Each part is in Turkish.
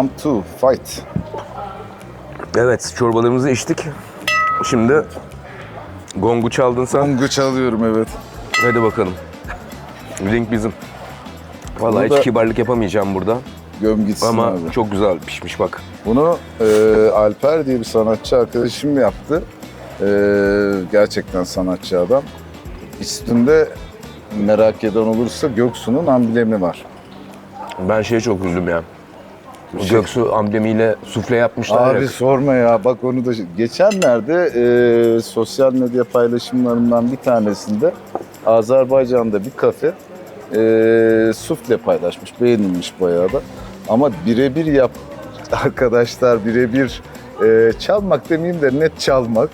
Round 2, fight. Evet, çorbalarımızı içtik. Şimdi gongu çaldın sen. Kongo çalıyorum evet. Hadi bakalım. Link bizim. Vallahi Burada- hiç kibarlık yapamayacağım burada. Göm gitsin Ama abi. çok güzel pişmiş bak. Bunu e, Alper diye bir sanatçı arkadaşım yaptı. E, gerçekten sanatçı adam. Üstünde merak eden olursa Göksu'nun amblemi var. Ben şeye çok üzüldüm ya. Bu Şey- Göksu amblemiyle sufle yapmışlar Abi ya. sorma ya bak onu da geçenlerde e, sosyal medya paylaşımlarımdan bir tanesinde Azerbaycan'da bir kafe e, sufle paylaşmış beğenilmiş bayağı da ama birebir yap arkadaşlar birebir e, çalmak demeyeyim de net çalmak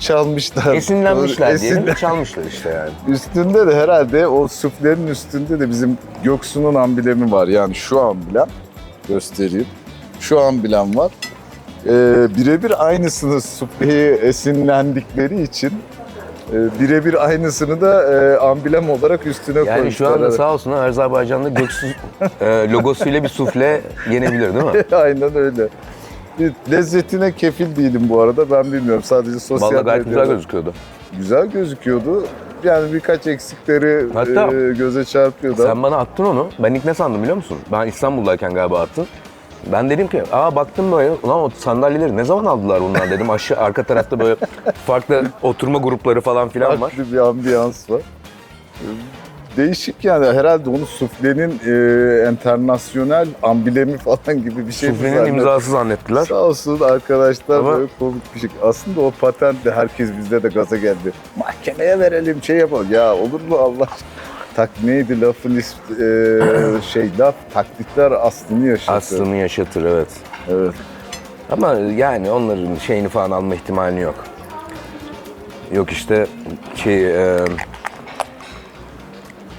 çalmışlar. Esinlenmişler Esinlen- diyelim, çalmışlar işte yani. Üstünde de herhalde o süflerin üstünde de bizim Göksu'nun amblemi var. Yani şu amblem göstereyim. Şu amblem var. Ee, birebir aynısını sufleyi esinlendikleri için e, birebir aynısını da e, amblem olarak üstüne Yani koymuşlar. şu anda sağ olsun Azerbaycan'da Göksu e, logosuyla bir sufle yenebilir değil mi? Aynen öyle. Bir Lezzetine kefil değilim bu arada ben bilmiyorum. Sadece sosyal Vallahi gayet medyada güzel gözüküyordu. güzel gözüküyordu. Yani birkaç eksikleri Hatta e, göze çarpıyordu. Sen bana attın onu. Ben ilk ne sandım biliyor musun? Ben İstanbul'dayken galiba attın. Ben dedim ki, aa baktım böyle, ulan o sandalyeleri ne zaman aldılar bunlar dedim. Aşağı arka tarafta böyle farklı oturma grupları falan filan var. Farklı bir ambiyans var. Değişik yani herhalde onu suflenin e, internasyonel amblemi falan gibi bir şey Suflenin zannet- imzası zannettiler. Sağ olsun arkadaşlar Ama- böyle komik bir şey. Aslında o patent de herkes bizde de gaza geldi. Mahkemeye verelim şey yapalım. Ya olur mu Allah aşkına? Tak neydi lafın ismi e, şey laf taklitler aslını yaşatır. Aslını yaşatır evet. Evet. Ama yani onların şeyini falan alma ihtimali yok. Yok işte şey e,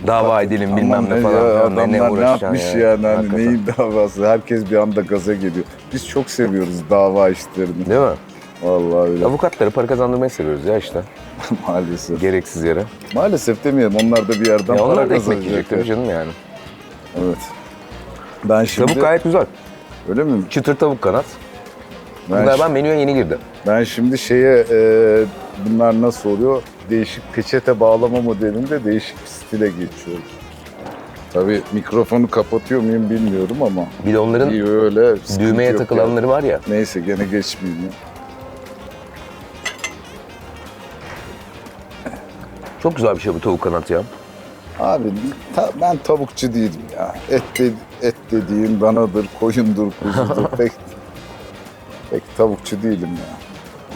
dava edelim bilmem ne ne falan. ya. Ne- ne adamlar ne uğraşacaksın yapmış ya, yani hani hakikaten. neyin davası herkes bir anda gaza geliyor. Biz çok seviyoruz dava işlerini. Değil mi? Vallahi öyle Avukatları para kazandırmayı seviyoruz ya işte. maalesef. Gereksiz yere. Maalesef demeyelim onlar da bir yerden Ya para onlar da ekmek yiyecek tabii canım yani. Evet. Ben şimdi Tavuk gayet güzel. öyle mi? Çıtır tavuk kanat. Bu Ben, galiba menüye yeni girdi. ben şimdi şeye e, bunlar nasıl oluyor? Değişik peçete bağlama modelinde değişik bir stile geçiyorum. Tabii mikrofonu kapatıyor muyum bilmiyorum ama Bir de onların iyi öyle düğmeye takılanları var ya. Neyse gene geçmeyeyim ya. Çok güzel bir şey bu tavuk kanat ya. Abi ta- ben tavukçu değilim ya. Et, de, et dediğim danadır, koyundur, kuzudur. pek, pek tavukçu değilim ya.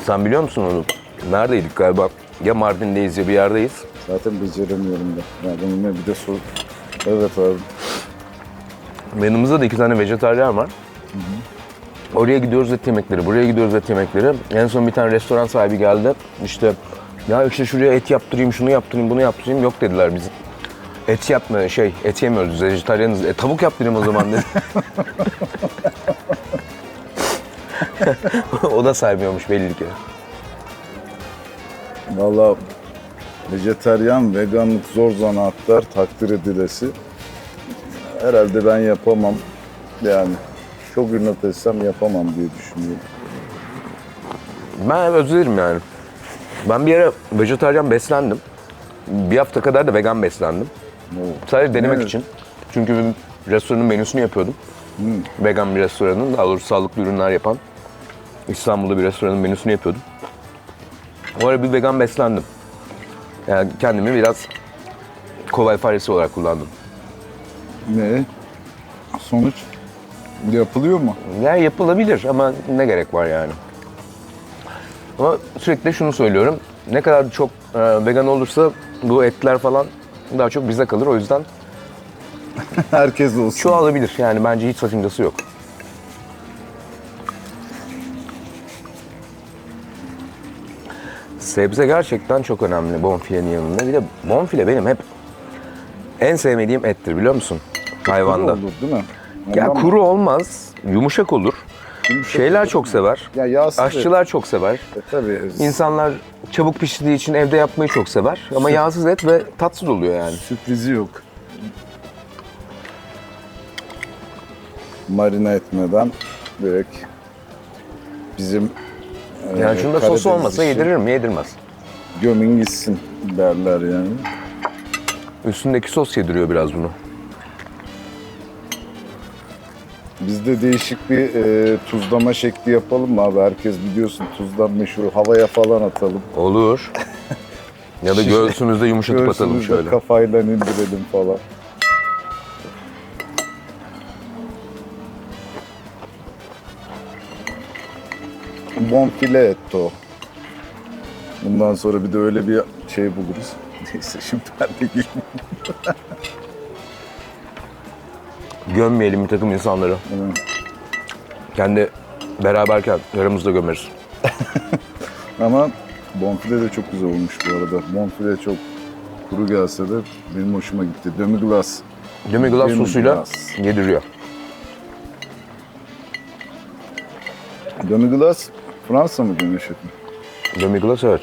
Sen biliyor musun onu? Neredeydik galiba? Ya Mardin'deyiz ya bir yerdeyiz. Zaten beceremiyorum da. Ya bunun bir de sor. Evet abi. Yanımızda da iki tane vejetaryen var. Oraya gidiyoruz et yemekleri, buraya gidiyoruz et yemekleri. En son bir tane restoran sahibi geldi. İşte ya işte şuraya et yaptırayım, şunu yaptırayım, bunu yaptırayım. Yok dediler biz. Et yapma, şey, et yemiyoruz, biz vejetaryanız. E, tavuk yaptırayım o zaman dedi. o da saymıyormuş belli ki. Valla vejeteryan, veganlık zor zanaatlar takdir edilesi. Herhalde ben yapamam. Yani çok ünlü etsem yapamam diye düşünüyorum. Ben özlerim yani. Ben bir ara vejetaryen beslendim. Bir hafta kadar da vegan beslendim. Oo. Sadece denemek Evet. için. Çünkü bir restoranın menüsünü yapıyordum. Vegan bir restoranın, daha doğrusu sağlıklı ürünler yapan İstanbul'da bir restoranın menüsünü yapıyordum. O ara bir vegan beslendim. Yani kendimi biraz kovay faresi olarak kullandım. Ne? Sonuç? Yapılıyor mu? Yani yapılabilir ama ne gerek var yani. Ama sürekli şunu söylüyorum. Ne kadar çok e, vegan olursa bu etler falan daha çok bize kalır. O yüzden Herkes olsun. çoğalabilir. Yani bence hiç sakıncası yok. Sebze gerçekten çok önemli bonfilenin yanında. Bir de bonfile benim hep en sevmediğim ettir biliyor musun? Hayvanda. Olur değil mi? Ya Ondan kuru olmaz, yumuşak olur. Yumuşak Şeyler olur. çok sever. Ya yağsız et. Aşçılar çok sever. E, tabii. İnsanlar çabuk piştiği için evde yapmayı çok sever. Ama yağsız et ve tatsız oluyor yani. Sürprizi yok. marine etmeden direkt bizim Yani e, şunda sosu Karadeniz olmasa işi yedirir mi? Yedirmez. Gömün gitsin derler yani. Üstündeki sos yediriyor biraz bunu. Biz de değişik bir e, tuzlama şekli yapalım mı abi? Herkes biliyorsun tuzdan meşhur havaya falan atalım. Olur. ya da göğsümüzde yumuşatıp atalım Göğsümüzde şöyle. kafayla indirelim falan. Bonfile etto. Bundan sonra bir de öyle bir şey buluruz. Neyse şimdi ben de gülmeyeyim. Gömmeyelim bir takım insanları. Evet. Kendi beraberken aramızda gömeriz. Ama bonfile de çok güzel olmuş bu arada. Bonfile çok kuru gelse de benim hoşuma gitti. Demi glace. Demi glace Demi sosuyla glace. yediriyor. Demi glace Fransa mı demiş şefim? Demi evet.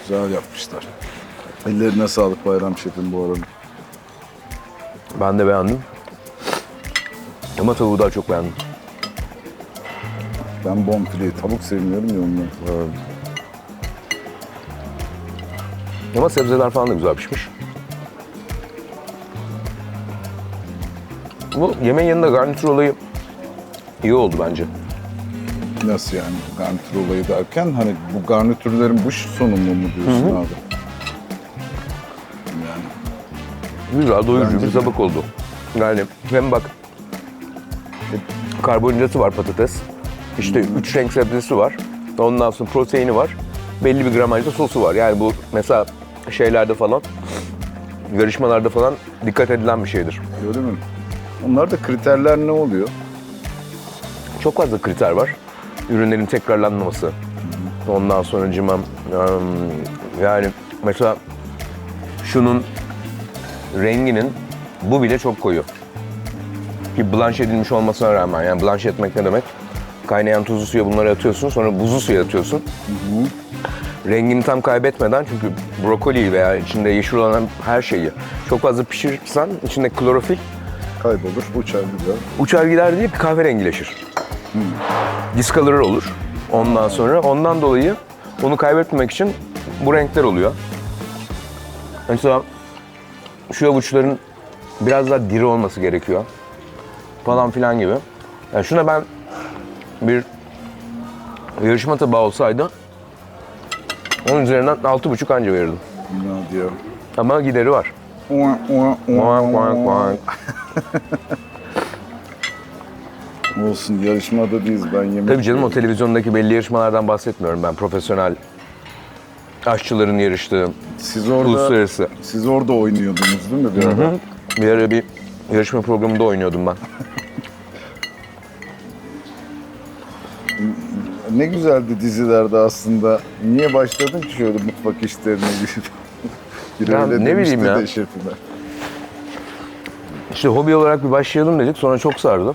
Güzel yapmışlar. Ellerine sağlık Bayram Şef'im bu arada. Ben de beğendim. Ama tavuğu daha çok beğendim. Ben bonfileyi tavuk sevmiyorum ya ondan. Evet. Ama sebzeler falan da güzel pişmiş. Bu yemeğin yanında garnitür olayı iyi oldu bence. Nasıl yani garnitür olayı derken hani bu garnitürlerin bu sunumu mu diyorsun abi? Yani Güzel, doyurucu Bence bir tabak oldu. Yani hem bak karbonhidratı var patates. İşte üç renk sebzesi var. Ondan sonra proteini var. Belli bir gramajda sosu var. Yani bu mesela şeylerde falan, yarışmalarda falan dikkat edilen bir şeydir. öyle mi? Onlarda kriterler ne oluyor? Çok fazla kriter var. Ürünlerin tekrarlanmaması. Ondan sonra cimam yani mesela şunun renginin bu bile çok koyu. Ki blanş edilmiş olmasına rağmen yani blanş etmek ne demek? Kaynayan tuzlu suya bunları atıyorsun sonra buzlu suya atıyorsun. Rengini tam kaybetmeden çünkü brokoli veya içinde yeşil olan her şeyi çok fazla pişirirsen içinde klorofil Kaybolur, uçar gider. uçar gider deyip kahverengileşir. Discolorer olur. Ondan sonra ondan dolayı onu kaybetmemek için bu renkler oluyor. Mesela şu avuçların biraz daha diri olması gerekiyor. Falan filan gibi. Yani şuna ben bir yarışma tabağı olsaydı onun üzerinden 6,5 anca verirdim. Ne diyor? Ama gideri var. Olsun yarışmada değiliz ben yemek Tabii canım o televizyondaki belli yarışmalardan bahsetmiyorum ben. Profesyonel aşçıların yarıştığı, Siz orada, uluslararası. siz orada oynuyordunuz değil mi bir ara? Bir ara bir yarışma programında oynuyordum ben. Ne güzeldi dizilerde aslında. Niye başladın ki şöyle mutfak işlerine girip? Bir Ya öyle ne demişti bileyim ya. de şefime. İşte hobi olarak bir başlayalım dedik. Sonra çok sardı.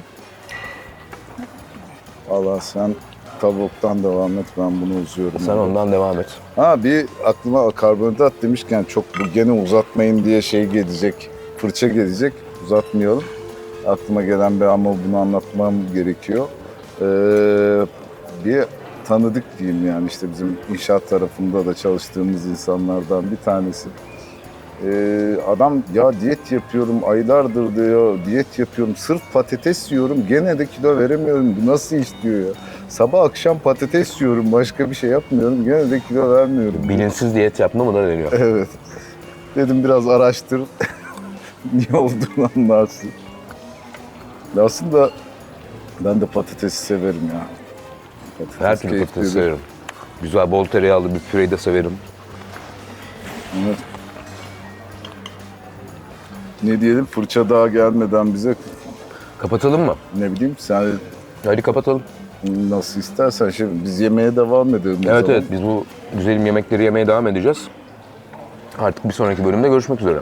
Valla sen tavuktan devam et ben bunu uzuyorum. Sen ondan devam et. Ha bir aklıma karbonhidrat demişken çok bu gene uzatmayın diye şey gelecek. Fırça gelecek. Uzatmayalım. Aklıma gelen bir ama bunu anlatmam gerekiyor. Ee, bir tanıdık diyeyim yani işte bizim inşaat tarafında da çalıştığımız insanlardan bir tanesi. Ee, adam ya diyet yapıyorum aylardır diyor diyet yapıyorum sırf patates yiyorum gene de kilo veremiyorum bu nasıl iş diyor ya. Sabah akşam patates yiyorum başka bir şey yapmıyorum gene de kilo vermiyorum. Bilinçsiz diyet yapma mı da deniyor. Evet. Dedim biraz araştır. Niye olduğunu anlarsın. Aslında ben de patatesi severim ya. Patates Her türlü keyiflidir. patates severim. Güzel bol tereyağlı bir püreyi de severim. Evet. Ne diyelim fırça daha gelmeden bize Kapatalım mı? ne bileyim sen Hadi kapatalım. nasıl istersen şimdi biz yemeğe devam edelim. o Evet zaman. evet biz bu güzelim yemekleri yemeye devam edeceğiz. Artık bir sonraki bölümde görüşmek üzere.